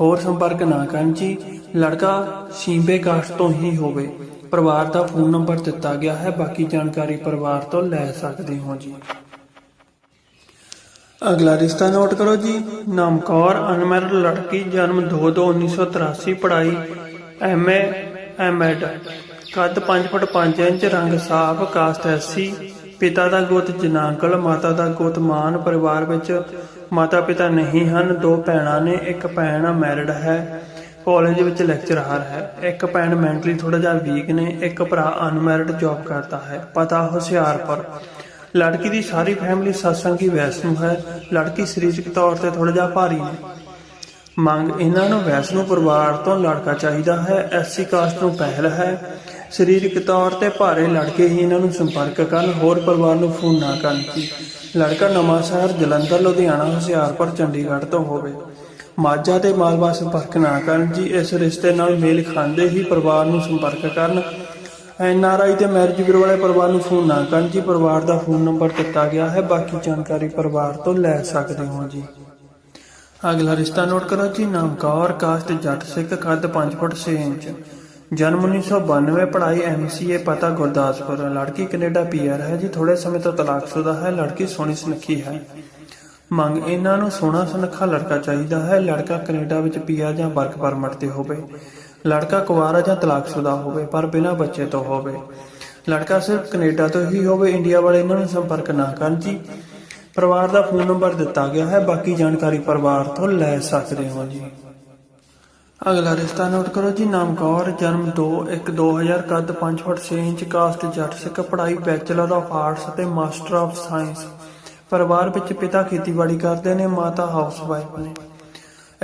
A: ਹੋਰ ਸੰਪਰਕ ਨਾ ਕਰਨ ਜੀ, ਲੜਕਾ ਸ਼ੀਂਬੇ ਕਾਸਟ ਤੋਂ ਹੀ ਹੋਵੇ। ਪਰਿਵਾਰ ਦਾ ਫੋਨ ਨੰਬਰ ਦਿੱਤਾ ਗਿਆ ਹੈ, ਬਾਕੀ ਜਾਣਕਾਰੀ ਪਰਿਵਾਰ ਤੋਂ ਲੈ ਸਕਦੇ ਹੋ ਜੀ। ਅਗਲਾ ਰਿਸ਼ਤਾ ਨੋਟ ਕਰੋ ਜੀ। ਨਾਮ ਕੌਰ ਅਨਮੈਰਿਡ ਲੜਕੀ, ਜਨਮ 2/2/1983 ਪੜ੍ਹਾਈ ਐਮਏ ਐਮਐਡ ਕੱਦ 5 ਫੁੱਟ 5 ਇੰਚ, ਰੰਗ ਸਾਫ਼, ਕਾਸਟ ਐਸੀ ਪਿਤਾ ਦਾ ਗੋਤ ਜਨਾਂਕਲ, ਮਾਤਾ ਦਾ ਗੋਤ ਮਾਨ। ਪਰਿਵਾਰ ਵਿੱਚ ਮਾਤਾ ਪਿਤਾ ਨਹੀਂ ਹਨ, ਦੋ ਭੈਣਾਂ ਨੇ, ਇੱਕ ਭੈਣ ਮੈਰਿਡ ਹੈ। ਕਾਲਜ ਵਿੱਚ ਲੈਕਚਰਰ ਹੈ। ਇੱਕ ਭੈਣ ਮੈਂਟਲੀ ਥੋੜਾ ਜਿਹਾ ਵੀਕ ਨੇ, ਇੱਕ ਭਰਾ ਅਨਮੈਰਿਡ ਜੌਬ ਕਰਦਾ ਹੈ। ਪਤਾ ਹੁਸ਼ਿਆਰਪੁਰ। ਲੜਕੀ ਦੀ ਸਾਰੀ ਫੈਮਿਲੀ ਸਤਸੰਗੀ ਵੈਸ਼ਨੂ ਹੈ। ਲੜਕੀ ਸਰੀਰਕ ਤੌਰ ਤੇ ਥੋੜਾ ਜਿਹਾ ਭਾਰੀ ਹੈ। ਮੰਗ ਇਹਨਾਂ ਨੂੰ ਵੈਸ਼ਨੂ ਪਰਿਵਾਰ ਤੋਂ ਲੜਕਾ ਚਾਹੀਦਾ ਹੈ, ਐਸਸੀ ਕਾਸਟ ਨੂੰ ਪਹਿਲ ਹੈ। ਸਰੀਰਕ ਤੌਰ ਤੇ ਭਾਰੇ ਲੜਕੇ ਹੀ ਇਹਨਾਂ ਨੂੰ ਸੰਪਰਕ ਕਰਨ, ਹੋਰ ਪਰਿਵਾਰ ਨੂੰ ਫੋਨ ਨਾ ਕਰਨ ਜੀ ਲੜਕਾ ਨਵਾਂ ਸ਼ਹਿਰ ਜਲੰਧਰ, ਲੁਧਿਆਣਾ, ਹੁਸ਼ਿਆਰਪੁਰ, ਚੰਡੀਗੜ੍ਹ ਤੋਂ ਹੋਵੇ। ਮਾਝਾ ਤੇ ਮਾਲਵਾ ਸੰਪਰਕ ਨਾ ਕਰਨ ਜੀ, ਇਸ ਰਿਸ਼ਤੇ ਨਾਲ ਮੇਲ ਖਾਂਦੇ ਹੀ ਪਰਿਵਾਰ ਨੂੰ ਸੰਪਰਕ ਕਰਨ। ਐੱਨ ਆਰ ਆਈ ਤੇ ਮੈਰਿਜ ਬਿਊਰੋ ਵਾਲੇ ਪਰਿਵਾਰ ਨੂੰ ਫੋਨ ਨਾ ਕਰਨ ਜੀ, ਪਰਿਵਾਰ ਦਾ ਫੋਨ ਨੰਬਰ ਦਿੱਤਾ ਗਿਆ ਹੈ, ਬਾਕੀ ਜਾਣਕਾਰੀ ਪਰਿਵਾਰ ਤੋਂ ਲੈ ਸਕਦੇ ਹੋ ਜੀ। ਅਗਲਾ ਰਿਸ਼ਤਾ ਨੋਟ ਕਰੋ ਜੀ ਨਾਮ ਕੌਰ ਕਾਸਟ ਜੱਟ ਸਿੱਖ ਕੱਦ 5 ਫੁੱਟ 6 ਇੰਚ। ਜਨਮ 1992 ਪੜ੍ਹਾਈ ਐਮਸੀਏ ਪਤਾ ਗੁਰਦਾਸਪੁਰ। ਲੜਕੀ ਕੈਨੇਡਾ ਪੀਆਰ ਹੈ ਜੀ ਥੋੜੇ ਸਮੇਂ ਤੋਂ ਤਲਾਕਸ਼ੁਦਾ ਹੈ, ਲੜਕੀ ਸੋਹਣੀ ਸੁਨੱਖੀ ਹੈ। ਮੰਗ ਇਹਨਾਂ ਨੂੰ ਸੋਹਣਾ ਸੁਨੱਖਾ ਲੜਕਾ ਚਾਹੀਦਾ ਹੈ, ਲੜਕਾ ਕੈਨੇਡਾ ਵਿੱਚ ਪੀਆਰ ਜਾਂ ਵਰਕ ਪਰਮਿਟ ਤੇ ਹੋਵੇ। ਲੜਕਾ ਕੁਵਾਰਾ ਜਾਂ ਤਲਾਕਸ਼ੁਦਾ ਹੋਵੇ, ਪਰ ਬਿਨਾਂ ਬੱਚੇ ਤੋਂ ਹੋਵੇ। ਲੜਕਾ ਸਿਰਫ ਕੈਨੇਡਾ ਤੋਂ ਹੀ ਹੋਵੇ, ਇੰਡੀਆ ਵਾਲੇ ਇਹਨਾਂ ਨੂੰ ਸੰਪਰਕ ਨਾ ਕਰਨ ਜੀ। ਪਰਿਵਾਰ ਦਾ ਫੋਨ ਨੰਬਰ ਦਿੱਤਾ ਗਿਆ ਹੈ, ਬਾਕੀ ਜਾਣਕਾਰੀ ਪਰਿਵਾਰ ਤੋਂ ਲੈ ਸਕਦੇ ਹੋ ਜੀ। ਅਗਲਾ ਰਿਸ਼ਤਾ ਨੋਟ ਕਰੋ ਜੀ, ਨਾਮ ਕੌਰ, ਜਨਮ 2 1 2000 ਕੱਦ 5 foot 6 inch caste Jat Sikh, ਪੜ੍ਹਾਈ ਬੈਚਲਰ ਆਫ ਆਰਟਸ ਅਤੇ ਮਾਸਟਰ ਆਫ ਸਾਇੰਸ। ਪਰਿਵਾਰ ਵਿੱਚ ਪਿਤਾ ਖੇਤੀਬਾੜੀ ਕਰਦੇ ਨੇ, ਮਾਤਾ ਹਾਊਸ ਵਾਈਫ ਨੇ।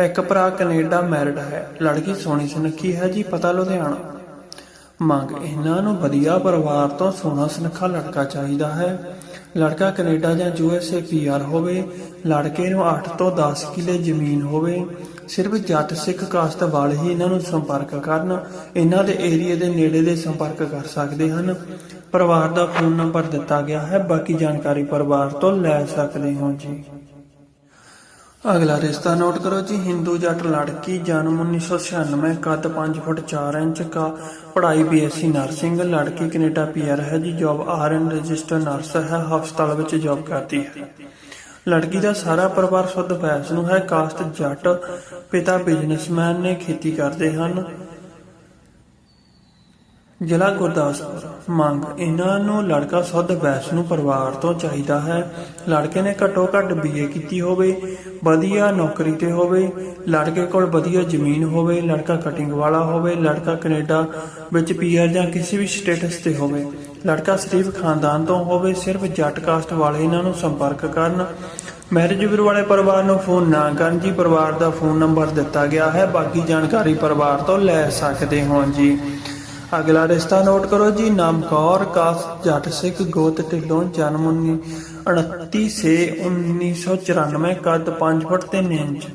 A: ਇੱਕ ਭਰਾ ਕੈਨੇਡਾ ਮੈਰਿਡ ਹੈ। ਲੜਕੀ ਸੋਹਣੀ ਸੁਨੱਖੀ ਹੈ ਜੀ, ਪਤਾ ਲੁਧਿਆਣਾ। ਮੰਗ ਇਹਨਾਂ ਨੂੰ ਵਧੀਆ ਪਰਿਵਾਰ ਤੋਂ ਸੋਹਣਾ ਸੁਨੱਖਾ ਲੜਕਾ ਚਾਹੀਦਾ ਹੈ। ਲੜਕਾ ਕੈਨੇਡਾ ਜਾਂ ਯੂਐਸਏ ਪੀਆਰ ਹੋਵੇ, ਲੜਕੇ ਨੂੰ 8 ਤੋਂ 10 ਕਿਲੇ ਜ਼ਮੀਨ ਹੋਵੇ, ਸਿਰਫ ਜੱਟ ਸਿੱਖ ਕਾਸਟ ਵਾਲੇ ਹੀ ਇਹਨਾਂ ਨੂੰ ਸੰਪਰਕ ਕਰਨ, ਇਹਨਾਂ ਦੇ ਏਰੀਆ ਦੇ ਨੇੜੇ ਦੇ ਸੰਪਰਕ ਕਰ ਸਕਦੇ ਹਨ। ਪਰਿਵਾਰ ਦਾ ਫੋਨ ਨੰਬਰ ਦਿੱਤਾ ਗਿਆ ਹੈ, ਬਾਕੀ ਜਾਣਕਾਰੀ ਪਰਿਵਾਰ ਤੋਂ ਲੈ ਸਕਦੇ ਹੋ ਜੀ। ਅਗਲਾ ਰਿਸ਼ਤਾ ਨੋਟ ਕਰੋ ਜੀ। ਹਿੰਦੂ ਜੱਟ ਲੜਕੀ ਜਨਮ 1996 ਕੱਦ 5 ਫੁੱਟ 4 ਇੰਚ, ਕਾ ਪੜ੍ਹਾਈ ਬੀਐਸਸੀ ਨਰਸਿੰਗ ਲੜਕੀ ਕੈਨੇਡਾ ਪੀਆਰ ਹੈ ਜੀ। ਜੌਬ ਆਰਐਨ ਰਜਿਸਟਰ ਨਰਸ ਹੈ, ਹਸਪਤਾਲ ਵਿੱਚ ਜੌਬ ਕਰਦੀ ਹੈ। ਲੜਕੀ ਦਾ ਸਾਰਾ ਪਰਿਵਾਰ ਸ਼ੁੱਧ ਵੈਸ਼ਨੂ ਹੈ। ਕਾਸਟ ਜੱਟ, ਪਿਤਾ ਬਿਜ਼ਨਸਮੈਨ ਨੇ ਖੇਤੀ ਕਰਦੇ ਹਨ। ਜ਼ਿਲ੍ਹਾ ਗੁਰਦਾਸਪੁਰ ਮੰਗ, ਇਹਨਾਂ ਨੂੰ ਲੜਕਾ ਸੁੱਧ ਵੈਸ਼ਨੂ ਪਰਿਵਾਰ ਤੋਂ ਚਾਹੀਦਾ ਹੈ। ਲੜਕੇ ਨੇ ਘੱਟੋ ਘੱਟ ਬੀਏ ਕੀਤੀ ਹੋਵੇ, ਵਧੀਆ ਨੌਕਰੀ ਤੇ ਹੋਵੇ, ਲੜਕੇ ਕੋਲ ਵਧੀਆ ਜ਼ਮੀਨ ਹੋਵੇ, ਲੜਕਾ ਕਟਿੰਗ ਵਾਲਾ ਹੋਵੇ, ਲੜਕਾ ਕੈਨੇਡਾ ਵਿੱਚ ਪੀਆਰ ਜਾਂ ਕਿਸੇ ਵੀ ਸਟੇਟਸ ਤੇ ਹੋਵੇ। ਲੜਕਾ ਸਿਰਫ ਖਾਨਦਾਨ ਤੋਂ ਹੋਵੇ, ਸਿਰਫ ਜੱਟ ਕਾਸਟ ਵਾਲੇ ਇਹਨਾਂ ਨੂੰ ਸੰਪਰਕ ਕਰਨ। ਮੈਰਿਜ ਬਿਊਰੋ ਵਾਲੇ ਪਰਿਵਾਰ ਨੂੰ ਫੋਨ ਨਾ ਕਰਨ ਜੀ, ਪਰਿਵਾਰ ਦਾ ਫੋਨ ਨੰਬਰ ਦਿੱਤਾ ਗਿਆ ਹੈ। ਬਾਕੀ ਜਾਣਕਾਰੀ ਪਰਿਵਾਰ ਤੋਂ ਲੈ ਸਕਦੇ ਹੋ ਜੀ। ਅਗਲਾ ਰਿਸ਼ਤਾ ਨੋਟ ਕਰੋ ਜੀ, ਨਾਮ ਕੌਰ ਜੱਟ ਸਿੱਖ, ਗੋਤ, ਢਿੱਲੋਂ, ਜਨਮ 29 ਸੇ 1994 ਕੱਦ 5 ਫੁੱਟ 3 ਇੰਚ।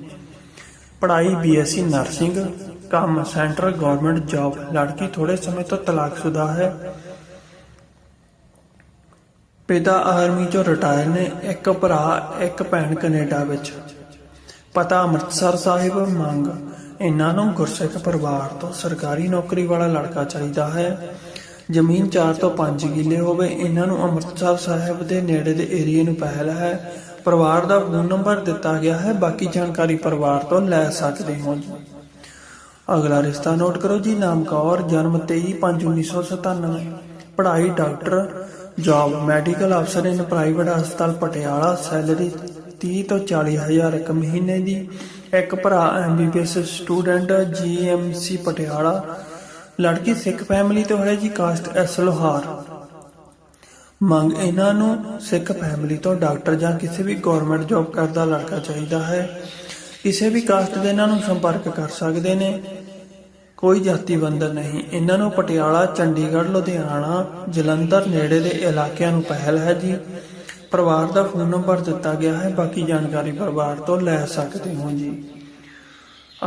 A: ਪੜ੍ਹਾਈ ਬੀਐਸਸੀ ਨਰਸਿੰਗ, ਕੰਮ ਸੈਂਟਰਲ ਗਵਰਨਮੈਂਟ ਜੌਬ। ਲੜਕੀ ਥੋੜੇ ਸਮੇਂ ਤੋਂ ਤਲਾਕਸ਼ੁਦਾ ਹੈ। ਪਿਤਾ ਆਰਮੀ ਚੋਂ ਰਿਟਾਇਰ ਨੇ, ਇੱਕ ਭਰਾ, ਇੱਕ ਭੈਣ ਕੈਨੇਡਾ ਵਿੱਚ। ਪਤਾ ਅੰਮ੍ਰਿਤਸਰ ਸਾਹਿਬ, ਮੰਗ। ਇਹਨਾਂ ਨੂੰ ਗੁਰਸਿੱਖ ਪਰਿਵਾਰ ਤੋਂ ਸਰਕਾਰੀ ਨੌਕਰੀ ਵਾਲਾ ਲੜਕਾ ਚਾਹੀਦਾ ਹੈ। ਜ਼ਮੀਨ 4 ਤੋਂ 5 ਕਿੱਲੇ ਹੋਵੇ, ਇਹਨਾਂ ਨੂੰ ਅੰਮ੍ਰਿਤਸਰ ਸਾਹਿਬ ਦੇ ਨੇੜੇ ਦੇ ਏਰੀਏ ਨੂੰ ਪਹਿਲ ਹੈ। ਪਰਿਵਾਰ ਦਾ ਫੋਨ ਨੰਬਰ ਦਿੱਤਾ ਗਿਆ ਹੈ, ਬਾਕੀ ਜਾਣਕਾਰੀ ਪਰਿਵਾਰ ਤੋਂ ਲੈ ਸਕਦੇ ਹੋ। ਅਗਲਾ ਰਿਸ਼ਤਾ ਨੋਟ ਕਰੋ ਜੀ, ਨਾਮ ਕੌਰ, ਜਨਮ 23/5/1997 ਪੜ੍ਹਾਈ ਡਾਕਟਰ ਜੌਬ ਮੈਡੀਕਲ ਅਫਸਰ ਇਨ ਪ੍ਰਾਈਵੇਟ ਹਸਪਤਾਲ ਪਟਿਆਲਾ ਸੈਲਰੀ 30 ਤੋਂ 40 ਹਜ਼ਾਰ ਇੱਕ ਮਹੀਨੇ ਦੀ ਇੱਕ ਭਰਾ ਐਮਬੀਬੀਐਸ ਸਟੂਡੈਂਟ ਜੀਐਮਸੀ ਪਟਿਆਲਾ, ਲੜਕੀ ਸਿੱਖ ਫੈਮਿਲੀ ਤੋਂ ਹੈ ਜੀ ਕਾਸਟ ਐਸ ਲੋਹਾਰ। ਮੰਗ ਇਹਨਾਂ ਨੂੰ ਸਿੱਖ ਫੈਮਿਲੀ ਤੋਂ ਡਾਕਟਰ ਜਾਂ ਕਿਸੇ ਵੀ ਗਵਰਨਮੈਂਟ ਜੌਬ ਕਰਦਾ ਲੜਕਾ ਚਾਹੀਦਾ ਹੈ। ਕਿਸੇ ਵੀ ਕਾਸਟ ਦੇ ਇਹਨਾਂ ਨੂੰ ਸੰਪਰਕ ਕਰ ਸਕਦੇ ਨੇ। ਕੋਈ ਜਾਤੀ ਬੰਧਨ ਨਹੀਂ। ਇਹਨਾਂ ਨੂੰ ਪਟਿਆਲਾ, ਚੰਡੀਗੜ੍ਹ, ਲੁਧਿਆਣਾ, ਜਲੰਧਰ ਨੇੜੇ ਦੇ ਇਲਾਕਿਆਂ ਨੂੰ ਪਹਿਲ ਹੈ ਜੀ। ਪਰਿਵਾਰ ਦਾ ਫੋਨ ਨੰਬਰ ਦਿੱਤਾ ਗਿਆ ਹੈ, ਬਾਕੀ ਜਾਣਕਾਰੀ ਪਰਿਵਾਰ ਤੋਂ ਲੈ ਸਕਦੇ ਹੋ ਜੀ।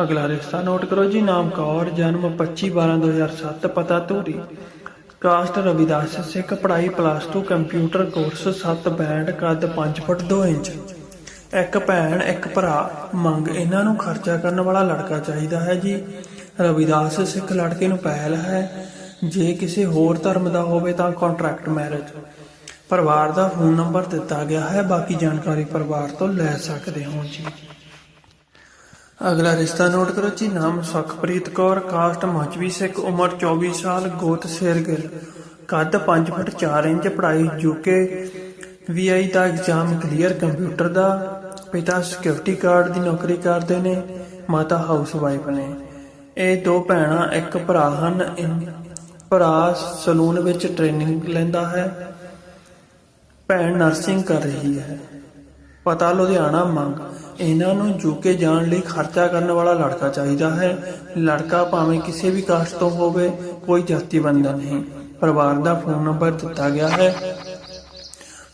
A: ਅਗਲਾ ਰਿਸ਼ਤਾ ਨੋਟ ਕਰੋ ਜੀ, ਨਾਮ ਕੌਰ, ਜਨਮ 25/12/2007 ਪਤਾ ਧੂਰੀ। ਕਾਸਟ ਰਵਿਦਾਸ ਸਿੱਖ, ਪੜ੍ਹਾਈ ਪਲੱਸ 2 ਕੰਪਿਊਟਰ ਕੋਰਸ 7 ਬੈਂਡ ਕੱਦ 5 ਫੁੱਟ 2 ਇੰਚ। ਇੱਕ ਭੈਣ, ਇੱਕ ਭਰਾ, ਮੰਗ ਇਹਨਾਂ ਨੂੰ ਖਰਚਾ ਕਰਨ ਵਾਲਾ ਲੜਕਾ ਚਾਹੀਦਾ ਹੈ ਜੀ। ਰਵਿਦਾਸ ਸਿੱਖ ਲੜਕੇ ਨੂੰ ਪਹਿਲ ਹੈ, ਜੇ ਕਿਸੇ ਹੋਰ ਧਰਮ ਦਾ ਹੋਵੇ ਤਾਂ ਕੰਟਰੈਕਟ ਮੈਰਿਜ ਪਰਿਵਾਰ ਦਾ ਫੋਨ ਨੰਬਰ ਦਿੱਤਾ ਗਿਆ ਹੈ। ਬਾਕੀ ਜਾਣਕਾਰੀ ਪਰਿਵਾਰ ਤੋਂ ਲੈ ਸਕਦੇ ਹੋ ਜੀ। ਅਗਲਾ ਰਿਸ਼ਤਾ ਨੋਟ ਕਰੋ ਜੀ। ਨਾਮ ਸੁਖਪ੍ਰੀਤ ਕੌਰ, ਕਾਸਟ ਮੌਜਵੀ ਸਿੱਖ, ਉਮਰ 24 ਸਾਲ, ਗੋਤ ਸ਼ੇਰਗਿਲ ਕੱਦ 5 ਫੁੱਟ 4 ਇੰਚ, ਪੜ੍ਹਾਈ ਯੂਕੇ, ਵੀਆਈ ਦਾ ਐਗਜ਼ਾਮ ਕਲੀਅਰ ਕੰਪਿਊਟਰ ਦਾ। ਪਿਤਾ ਸਿਕਿਉਰਿਟੀ ਗਾਰਡ ਦੀ ਨੌਕਰੀ ਕਰਦੇ ਨੇ, ਮਾਤਾ ਹਾਊਸ ਵਾਈਫ ਨੇ। ਇਹ ਦੋ ਭੈਣਾਂ, ਇੱਕ ਭਰਾ ਹਨ। ਭਰਾ ਸਲੂਨ ਵਿੱਚ ਟ੍ਰੇਨਿੰਗ ਲੈਂਦਾ ਹੈ। ਭੈਣ ਨਰਸਿੰਗ ਕਰ ਰਹੀ ਹੈ। ਪਤਾ ਲੁਧਿਆਣਾ ਮੰਗ, ਇਹਨਾਂ ਨੂੰ ਯੂਕੇ ਜਾਣ ਲਈ ਖਰਚਾ ਕਰਨ ਵਾਲਾ ਲੜਕਾ ਚਾਹੀਦਾ ਹੈ। ਲੜਕਾ ਭਾਵੇਂ ਕਿਸੇ ਵੀ ਕਾਸਟ ਤੋਂ ਹੋਵੇ, ਕੋਈ ਜਾਤੀ ਬੰਧਨ ਨਹੀਂ। ਪਰਿਵਾਰ ਦਾ ਫੋਨ ਨੰਬਰ ਦਿੱਤਾ ਗਿਆ ਹੈ।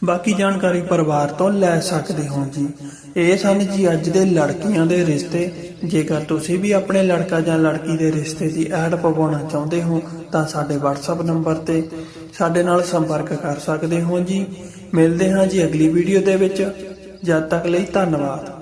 A: ਬਾਕੀ ਜਾਣਕਾਰੀ ਪਰਿਵਾਰ ਤੋਂ ਲੈ ਸਕਦੇ ਹੋ ਜੀ। ਇਹ ਸਨ ਜੀ ਅੱਜ ਦੇ ਲੜਕੀਆਂ ਦੇ ਰਿਸ਼ਤੇ। ਜੇਕਰ ਤੁਸੀਂ ਵੀ ਆਪਣੇ ਲੜਕਾ ਜਾਂ ਲੜਕੀ ਦੇ ਰਿਸ਼ਤੇ ਦੀ ਐਡ ਪਵਾਉਣਾ ਚਾਹੁੰਦੇ ਹੋ, ਤਾਂ ਸਾਡੇ WhatsApp ਨੰਬਰ ਤੇ ਸਾਡੇ ਨਾਲ ਸੰਪਰਕ ਕਰ ਸਕਦੇ ਹੋ ਜੀ। ਮਿਲਦੇ ਹਾਂ ਜੀ ਅਗਲੀ ਵੀਡੀਓ ਦੇ ਵਿੱਚ। ਜਦ ਤੱਕ ਲਈ ਧੰਨਵਾਦ।